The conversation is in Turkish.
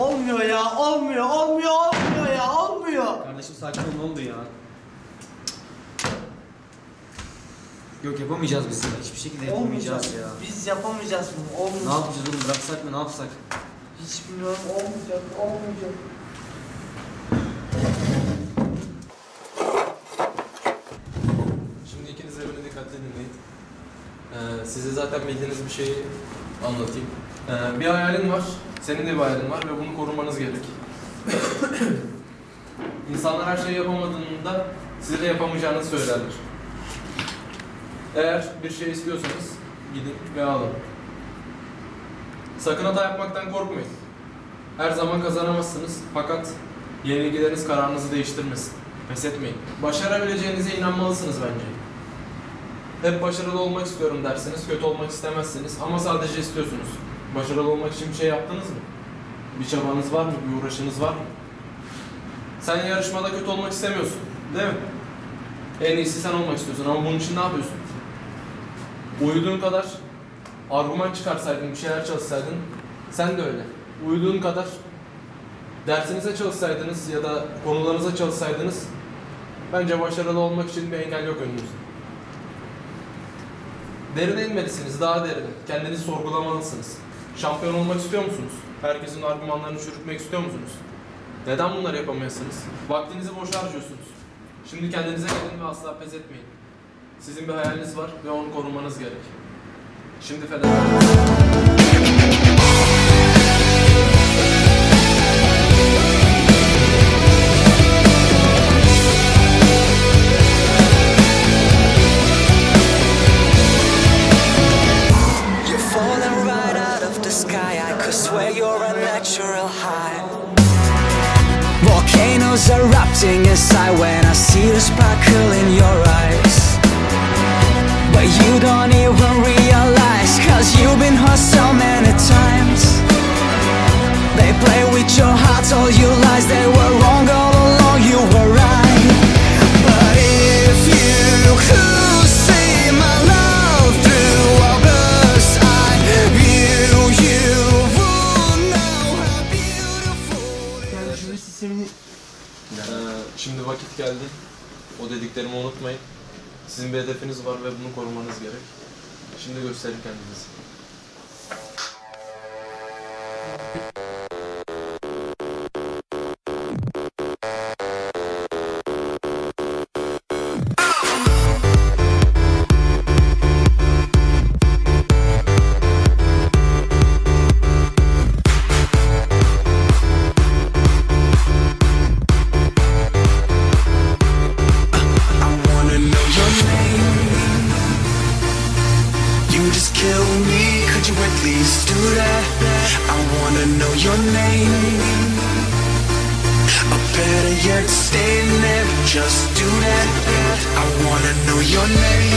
Olmuyor ya, olmuyor, olmuyor, olmuyor ya, olmuyor. Kardeşim sakin ol ne oldu ya? Yok yapamayacağız biz ya. Hiçbir şekilde yapamayacağız ya. Biz yapamayacağız bunu, olmayacak. Ne yapacağız oğlum bıraksak mı ne yapsak? Hiç bilmiyorum, olmayacak, olmayacak. Şimdi ikiniz de beni dikkatli dinleyin. Ee, size zaten bildiğiniz bir şeyi anlatayım. Ee, bir hayalin var, senin de bir hayalin var ve bunu korumanız gerek. İnsanlar her şeyi yapamadığında size de yapamayacağınızı söylerler. Eğer bir şey istiyorsanız gidin ve alın. Sakın hata yapmaktan korkmayın. Her zaman kazanamazsınız fakat yenilgileriniz kararınızı değiştirmesin. Pes etmeyin. Başarabileceğinize inanmalısınız bence. Hep başarılı olmak istiyorum dersiniz, kötü olmak istemezsiniz ama sadece istiyorsunuz. Başarılı olmak için bir şey yaptınız mı? Bir çabanız var mı? Bir uğraşınız var mı? Sen yarışmada kötü olmak istemiyorsun, değil mi? En iyisi sen olmak istiyorsun ama bunun için ne yapıyorsun? Uyuduğun kadar argüman çıkarsaydın, bir şeyler çalışsaydın, sen de öyle. Uyuduğun kadar dersinize çalışsaydınız ya da konularınıza çalışsaydınız bence başarılı olmak için bir engel yok önünüzde. Derine inmelisiniz, daha derine. Kendinizi sorgulamalısınız. Şampiyon olmak istiyor musunuz? Herkesin argümanlarını çürütmek istiyor musunuz? Neden bunları yapamıyorsunuz? Vaktinizi boş harcıyorsunuz. Şimdi kendinize gelin ve asla pes etmeyin. Sizin bir hayaliniz var ve onu korumanız gerek. Şimdi feda. I swear you're a natural high. Volcanoes erupting inside when I see the sparkle şimdi vakit geldi. O dediklerimi unutmayın. Sizin bir hedefiniz var ve bunu korumanız gerek. Şimdi gösterin kendinizi. Wanna know your name. Or better yet, stay there, just do that. I wanna know your name.